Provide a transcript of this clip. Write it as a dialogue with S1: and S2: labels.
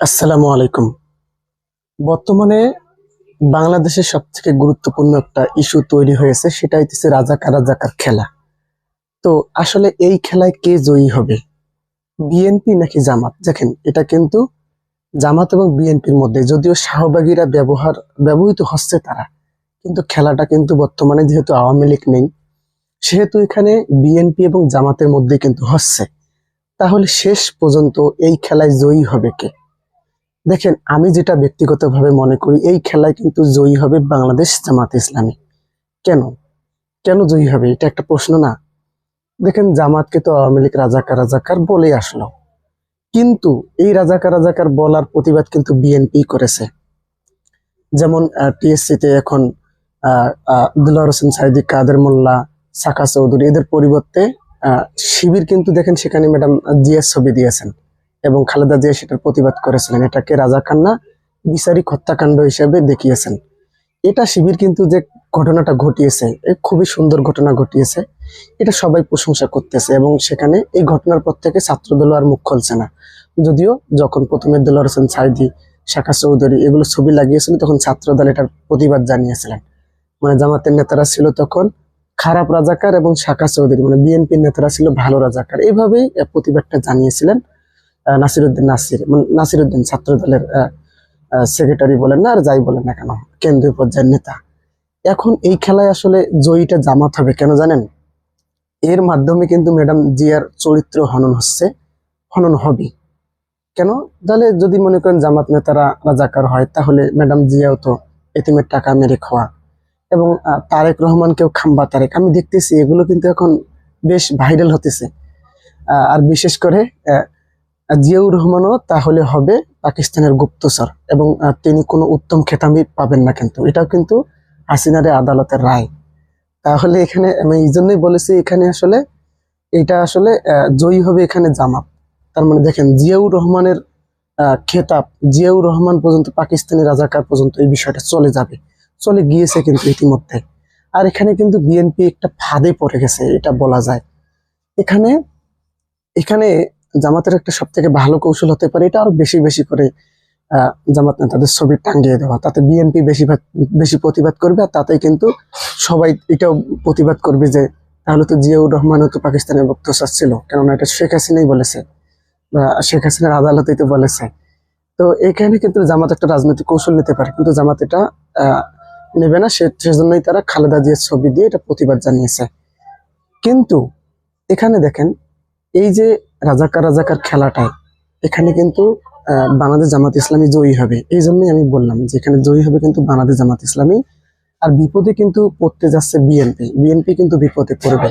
S1: আসসালামু আলাইকুম। বর্তমানে বাংলাদেশের সব থেকে গুরুত্বপূর্ণ একটা ইস্যু তৈরি হয়েছে, সেটা হইতেছে রাজাকার রাজাকার খেলা। তো আসলে এই খেলায় কে জয়ী হবে? বিএনপি নাকি জামাত? দেখেন, এটা কিন্তু জামাত এবং বিএনপির মধ্যে, যদিও শাহবাগীরা ব্যবহার, ব্যবহৃত হচ্ছে তারা, কিন্তু খেলাটা কিন্তু বর্তমানে যেহেতু আওয়ামী লীগ নেই, সেহেতু এখানে বিএনপি এবং জামাতের মধ্যে কিন্তু হচ্ছে। তাহলে শেষ পর্যন্ত এই খেলায় জয়ী হবে কে? দেখেন, আমি যেটা ব্যক্তিগতভাবে মনে করি, এই খেলায় কিন্তু জয়ী হবে বাংলাদেশ জামাত ইসলামী। কেন? কেন জয়ী হবে? এটা একটা প্রশ্ন না। দেখেন, জামাতকে তো আওয়ামী লীগ রাজাকার রাজাকার বলে আসলো। কিন্তু এই রাজাকার রাজাকার বলার প্রতিবাদ কিন্তু বিএনপি করেছে। যেমন টিএসসি তে এখন দুলার হোসেন সাইদি, কাদের মোল্লা, সাকা চৌধুরী, এদের পরিবর্তে শিবির কিন্তু দেখেন, সেখানে ম্যাডাম জিএস ছবি দিয়েছেন। এবং খালেদা জিয়া সেটার প্রতিবাদ করেছিলেন। এটাকে রাজা খান্না বিচারিক হত্যাকাণ্ড হিসেবে দেখিয়েছেন। এটা শিবির কিন্তু যে ঘটনাটা ঘটিয়েছে খুবই সুন্দর ঘটনা ঘটিয়েছে। এটা সবাই প্রশংসা করতেছে এবং সেখানে এই ঘটনার পর থেকে ছাত্রদল আর মুখ খুলছে না। যদিও যখন প্রথমে দেলোয়ার হোসেন সাইদি, শাখা চৌধুরী এগুলো ছবি লাগিয়েছিল তখন ছাত্রদল এটার প্রতিবাদ জানিয়েছিলেন। মানে জামাতের নেতারা ছিল তখন খারাপ রাজাকার এবং শাখা চৌধুরী মানে বিএনপির নেতারা ছিল ভালো রাজাকার। এইভাবেই প্রতিবাদটা জানিয়েছিলেন। নাসিরুদ্দিন নাসির মানে নাসিরুদ্দিন ছাত্র দলের সেক্রেটারি বলেন না আর যাই বলেন না কেন, কেন্দ্রীয় পর্যায়ের নেতা। এখন এই খেলায় আসলে জয়ীটা জামাত হবে কেন জানেন? এর মাধ্যমে কিন্তু ম্যাডাম জিয়ার চরিত্র হনন হচ্ছে, হনন হবে কেন? তাহলে যদি মনে করেন জামাত নেতারা রাজাকার হয়, তাহলে ম্যাডাম জিয়াও তো এতিমের টাকা মেরে খাওয়া। এবং তারেক রহমানকেও খাম্বা তারেক। আমি দেখতেছি এগুলো কিন্তু এখন বেশ ভাইরাল হতেছে। আর বিশেষ করে জিয়াউর রহমানও তাহলে হবে পাকিস্তানের গুপ্তচর এবং তিনি কোনো উত্তম খেতামি পাবেন না কিন্তু। এটাও কিন্তু হাসিনারে আদালতের রায়। তাহলে এখানে আমি এই জন্যই বলেছি, এখানে আসলে এটা আসলে জয়ী হবে এখানে জামাত। তার মানে দেখেন, জিয়াউর রহমানের খেতাব, জিয়াউর রহমান পর্যন্ত পাকিস্তানি রাজাকার পর্যন্ত এই বিষয়টা চলে যাবে। চলে গিয়েছে কিন্তু ইতিমধ্যে। আর এখানে কিন্তু বিএনপি একটা ফাঁদে পড়ে গেছে, এটা বলা যায়। এখানে এখানে জামাতের একটা সব থেকে ভালো কৌশল হতে পারে, এটা আরও বেশি বেশি করে জামাত নেতাদের ছবি টাঙ্গিয়ে দেওয়া। তাতে বিএনপি বেশি বেশি প্রতিবাদ করবে, আর তাতেই কিন্তু সবাই এটাও প্রতিবাদ করবে যে, তাহলে তো জিয়াউর রহমানও তো পাকিস্তানের বক্তব্য ছিল, কেননা এটা শেখ হাসিনাই বলেছে, বা শেখ হাসিনার আদালতেই তো বলেছে। তো এখানে কিন্তু জামাত একটা রাজনৈতিক কৌশল নিতে পারে, কিন্তু জামাত এটা নেবে না সেজন্যই তারা খালেদা জিয়ার ছবি দিয়ে এটা প্রতিবাদ জানিয়েছে। কিন্তু এখানে দেখেন, এই যে রাজাকার রাজাকার খেলাটায় এখানে কিন্তু বাংলাদেশ জামাত ইসলামী জয়ী হবে। এই জন্যই আমি বললাম যে এখানে জয়ী হবে কিন্তু বাংলাদেশ জামাত ইসলামী। আর বিপদে কিন্তু পড়তে যাচ্ছে বিএনপি। বিএনপি কিন্তু বিপদে পড়বে।